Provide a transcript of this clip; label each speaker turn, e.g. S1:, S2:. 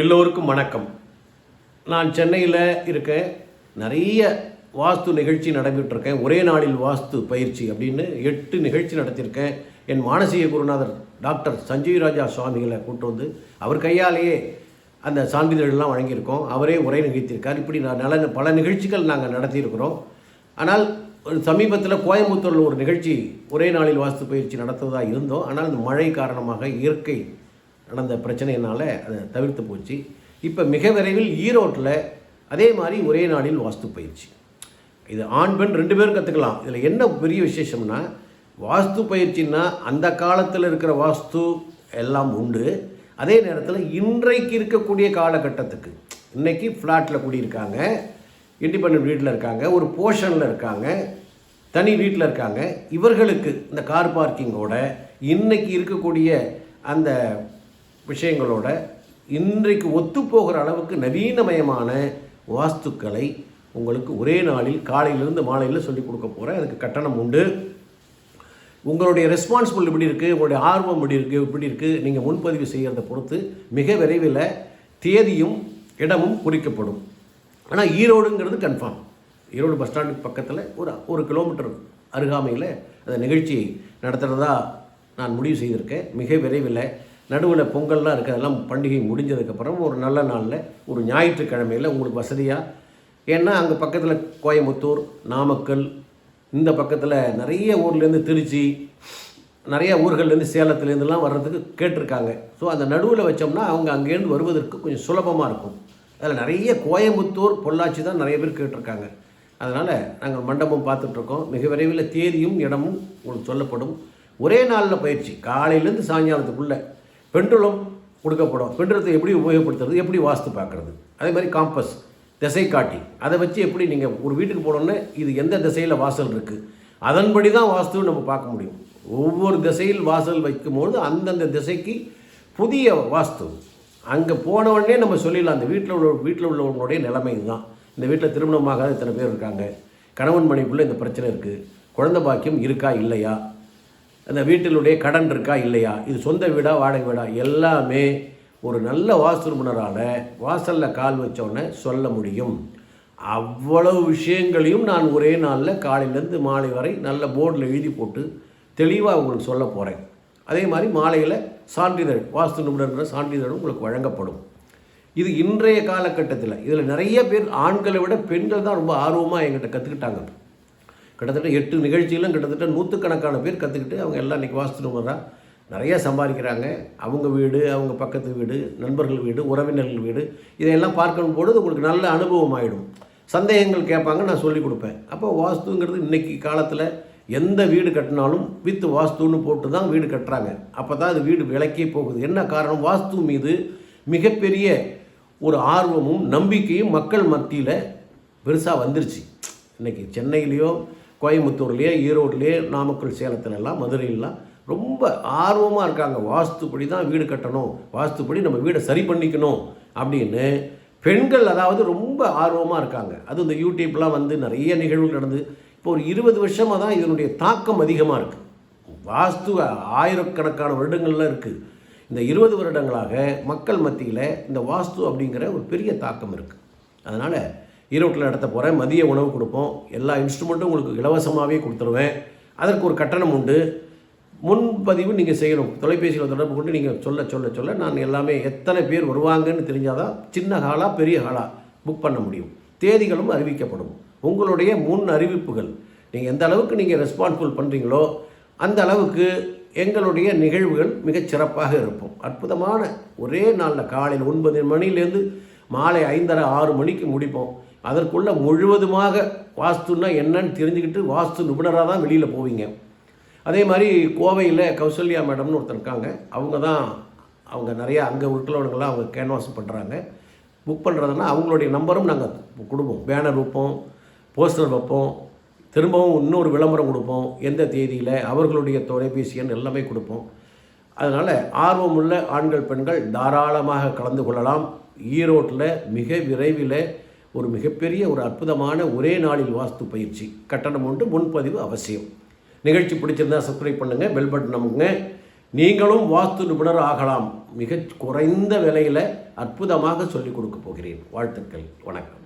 S1: எல்லோருக்கும் வணக்கம். நான் சென்னையில் இருக்கேன். நிறைய வாஸ்து நிகழ்ச்சி நடந்துகிட்ருக்கேன் ஒரே நாளில் வாஸ்து பயிற்சி அப்படின்னு எட்டு நிகழ்ச்சி நடத்தியிருக்கேன். என் மானசீக குருநாதர் டாக்டர் சஞ்சீவ் ராஜா சுவாமிகளை கூட்டு வந்து அவர் கையாலேயே அந்த சான்றிதழ்லாம் வழங்கியிருக்கோம். அவரே உரை நிகழ்த்தியிருக்கார். இப்படி நான் நல பல நிகழ்ச்சிகள் நாங்கள் நடத்தியிருக்கிறோம். ஆனால் ஒரு சமீபத்தில் கோயம்புத்தூரில் ஒரு நிகழ்ச்சி ஒரே நாளில் வாஸ்து பயிற்சி நடத்துவதாக இருந்தோம். ஆனால் இந்த மழை காரணமாக இயற்கை நடந்த பிரச்சனையினால் அதை தவிர்த்து போச்சு. இப்போ மிக விரைவில் ஈரோட்டில் அதே மாதிரி ஒரே நாளில் வாஸ்து பயிற்சி. இது ஆண் பெண் ரெண்டு பேரும் கற்றுக்கலாம் இதில் என்ன பெரிய விசேஷம்னா வாஸ்து பயிற்சின்னா அந்த காலத்தில் இருக்கிற வாஸ்து எல்லாம் உண்டு. அதே நேரத்தில் இன்றைக்கு இருக்கக்கூடிய காலகட்டத்துக்கு. இன்றைக்கி ஃப்ளாட்டில் குடியிருக்காங்க இண்டிபெண்ட் வீட்டில் இருக்காங்க ஒரு போர்ஷனில் இருக்காங்க தனி வீட்டில் இருக்காங்க. இவர்களுக்கு இந்த கார் பார்க்கிங்கோட இன்றைக்கி இருக்கக்கூடிய அந்த விஷயங்களோட இன்றைக்கு ஒத்துப்போகிற அளவுக்கு நவீனமயமான வாஸ்துக்களை உங்களுக்கு ஒரே நாளில் காலையிலிருந்து மாலையில் சொல்லிக் கொடுக்க போகிறேன் அதுக்கு கட்டணம் உண்டு. உங்களுடைய ரெஸ்பான்சிபிள் எப்படி இருக்குது உங்களுடைய ஆர்வம் இப்படி இருக்குது எப்படி இருக்குது நீங்கள் முன்பதிவு செய்கிறத பொறுத்து மிக விரைவில் தேதியும் இடமும் குறிக்கப்படும். ஆனால் ஈரோடுங்கிறது கன்ஃபார்ம் ஈரோடு பஸ் ஸ்டாண்டுக்கு பக்கத்தில் ஒரு ஒரு கிலோமீட்டர் அருகாமையில் அந்த நிகழ்ச்சி நடத்துகிறதா நான் முடிவு செய்திருக்கேன். மிக விரைவில் நடுவில் பொங்கல்லாம் இருக்குது அதெல்லாம் பண்டிகை முடிஞ்சதுக்கப்புறம் ஒரு நல்ல நாளில் ஒரு ஞாயிற்றுக்கிழமையில் உங்களுக்கு வசதியாக ஏன்னா அங்கே பக்கத்தில் கோயம்புத்தூர் நாமக்கல் இந்த பக்கத்தில் நிறைய ஊர்லேருந்து திருச்சி நிறைய ஊர்கள்லேருந்து சேலத்துலேருந்துலாம் வர்றதுக்கு கேட்டிருக்காங்க. ஸோ அந்த நடுவில் வச்சோம்னா அவங்க அங்கேருந்து வருவதற்கு கொஞ்சம் சுலபமாக இருக்கும். அதில் நிறைய கோயம்புத்தூர் பொள்ளாச்சி தான் நிறைய பேர் கேட்டிருக்காங்க. அதனால் நாங்கள் மண்டபம் பார்த்துட்ருக்கோம். மிக விரைவில் தேதியும் இடமும் உங்களுக்கு சொல்லப்படும். ஒரே நாளில் பயிற்சி காலையிலேருந்து சாயங்காலத்துக்குள்ளே பெண்டுலம் கொடுக்கப்படும். பெண்டுலத்தை எப்படி உபயோகப்படுத்துறது? எப்படி வாஸ்து பார்க்குறது? அதே மாதிரி காம்பஸ் திசை காட்டி. அதை வச்சு எப்படி நீங்கள் ஒரு வீட்டுக்கு போனோன்னே இது எந்த திசையில் வாசல் இருக்குது அதன்படி தான் வாஸ்து நம்ம பார்க்க முடியும். ஒவ்வொரு திசையில் வாசல் வைக்கும்போது அந்தந்த திசைக்கு புதிய வாஸ்து. அங்கே போனவொடனே நம்ம சொல்லிடலாம் அந்த வீட்டில் உள்ள வீட்டில் உள்ளவங்களுடைய நிலைமை இதுதான். இந்த வீட்டில் திருமணமாகாத இத்தனை பேர் இருக்காங்க. கணவன் மனைவிக்குள்ளே இந்த பிரச்சனை இருக்குது குழந்த பாக்கியம் இருக்கா இல்லையா? அந்த வீட்டினுடைய கடன் இருக்கா இல்லையா? இது சொந்த வீடா வாடகை வீடா? எல்லாமே ஒரு நல்ல வாஸ்து வாசலில் கால் வச்சோடனே சொல்ல முடியும். அவ்வளவு விஷயங்களையும் நான் ஒரே நாளில் காலையிலேருந்து மாலை வரை நல்ல போர்டில் எழுதி போட்டு தெளிவாக உங்களுக்கு சொல்ல போகிறேன் அதே மாதிரி மாலையில் சான்றிதழ் வாஸ்து நிபுணர்கிற சான்றிதழும் உங்களுக்கு வழங்கப்படும். இது இன்றைய காலகட்டத்தில் இதில் நிறைய பேர் ஆண்களை விட பெண்கள் தான் ரொம்ப ஆர்வமாக எங்கிட்ட கற்றுக்கிட்டாங்க கிட்டத்தட்ட எட்டு நிகழ்ச்சியிலும் கிட்டத்தட்ட நூற்றுக்கணக்கான பேர் கற்றுக்கிட்டு அவங்க எல்லாம் இன்றைக்கி வாஸ்து நிபுணராக நிறைய சம்பாதிக்கிறாங்க. அவங்க வீடு அவங்க பக்கத்து வீடு நண்பர்கள் வீடு உறவினர்கள் வீடு இதையெல்லாம் பார்க்கணும் பொழுது உங்களுக்கு நல்ல அனுபவம் ஆகிடும் சந்தேகங்கள் கேட்பாங்க நான் சொல்லிக் கொடுப்பேன். அப்போ வாஸ்துங்கிறது இன்றைக்கி காலத்தில் எந்த வீடு கட்டினாலும் வித் வாஸ்துன்னு போட்டு தான் வீடு கட்டுறாங்க. அப்போ தான் அது வீடு விலைக்கே போகுது. என்ன காரணம்? வாஸ்து மீது மிகப்பெரிய ஒரு ஆர்வமும் நம்பிக்கையும் மக்கள் மத்தியில் பெருசாக வந்துருச்சு. இன்றைக்கி சென்னையிலையோ கோயம்புத்தூர்லேயே ஈரோட்லேயே நாமக்கல் சேலத்துலலாம் மதுரையிலாம் ரொம்ப ஆர்வமாக இருக்காங்க. வாஸ்துப்படி தான் வீடு கட்டணும். வாஸ்துப்படி நம்ம வீடை சரி பண்ணிக்கணும் அப்படின்னு பெண்கள் அதாவது ரொம்ப ஆர்வமாக இருக்காங்க. அது இந்த யூடியூப்லாம் வந்து நிறைய நிகழ்வுகள் நடந்து இப்போ ஒரு இருபது வருஷமாக தான் இதனுடைய தாக்கம் அதிகமாக இருக்குது வாஸ்து ஆயிரக்கணக்கான வருடங்கள்லாம் இருக்குது இந்த இருபது வருடங்களாக மக்கள் மத்தியில் இந்த வாஸ்து அப்படிங்கிற ஒரு பெரிய தாக்கம் இருக்குது அதனால் ஈரோட்டில் நடத்த போகிறேன் மதிய உணவு கொடுப்போம். எல்லா இன்ஸ்ட்ருமெண்ட்டும் உங்களுக்கு இலவசமாகவே கொடுத்துருவேன். அதற்கு ஒரு கட்டணம் உண்டு. முன்பதிவு நீங்கள் செய்யணும். தொலைபேசியில் தொடர்பு கொண்டு நீங்கள் சொல்ல சொல்ல சொல்ல நான் எல்லாமே எத்தனை பேர் வருவாங்கன்னு தெரிஞ்சாதான் சின்ன ஹாலாக பெரிய ஹாலாக புக் பண்ண முடியும். தேதிகளும் அறிவிக்கப்படும். உங்களுடைய முன் அறிவிப்புகள். நீங்கள் எந்த அளவுக்கு நீங்கள் ரெஸ்பான்சிபிள் பண்ணுறீங்களோ அந்த அளவுக்கு எங்களுடைய நிகழ்வுகள் மிகச் சிறப்பாக இருக்கும். அற்புதமான ஒரே நாளில் காலையில் ஒன்பது மணிலேருந்து மாலை ஐந்தரை ஆறு மணிக்கு முடிப்போம். அதற்குள்ளே முழுவதுமாக வாஸ்துன்னா என்னன்னு தெரிஞ்சுக்கிட்டு வாஸ்து நிபுணராக தான் வெளியில் போவீங்க. அதே மாதிரி கோவையில் கௌசல்யா மேடம்னு ஒருத்தர் இருக்காங்க. அவங்க தான் அவங்க நிறையா அங்கே இருக்கிறவங்களாம் அவங்க கேன்வாஸ் பண்ணுறாங்க புக் பண்ணுறதுனா அவங்களுடைய நம்பரும் நாங்கள் கொடுப்போம். பேனர் வைப்போம் போஸ்டர் வைப்போம் திரும்பவும் இன்னொரு விளம்பரம் கொடுப்போம். எந்த தேதியில்? அவர்களுடைய தொலைபேசி எண் எல்லாமே கொடுப்போம். அதனால் ஆர்வமுள்ள ஆண்கள் பெண்கள் தாராளமாக கலந்து கொள்ளலாம். ஈரோட்டில் மிக விரைவில் ஒரு மிகப்பெரிய ஒரு அற்புதமான ஒரே நாளில் வாஸ்து பயிற்சி. கட்டணம் உண்டு முன்பதிவு அவசியம். நிகழ்ச்சி பிடிச்சிருந்தா சப்ஸ்கிரைப் பண்ணுங்கள் பெல் பட்டன் அமுங்க நீங்களும் வாஸ்து நிபுணர் ஆகலாம். மிக குறைந்த விலையில் அற்புதமாக சொல்லிக் கொடுக்க போகிறேன். வாழ்த்துக்கள் வணக்கம்.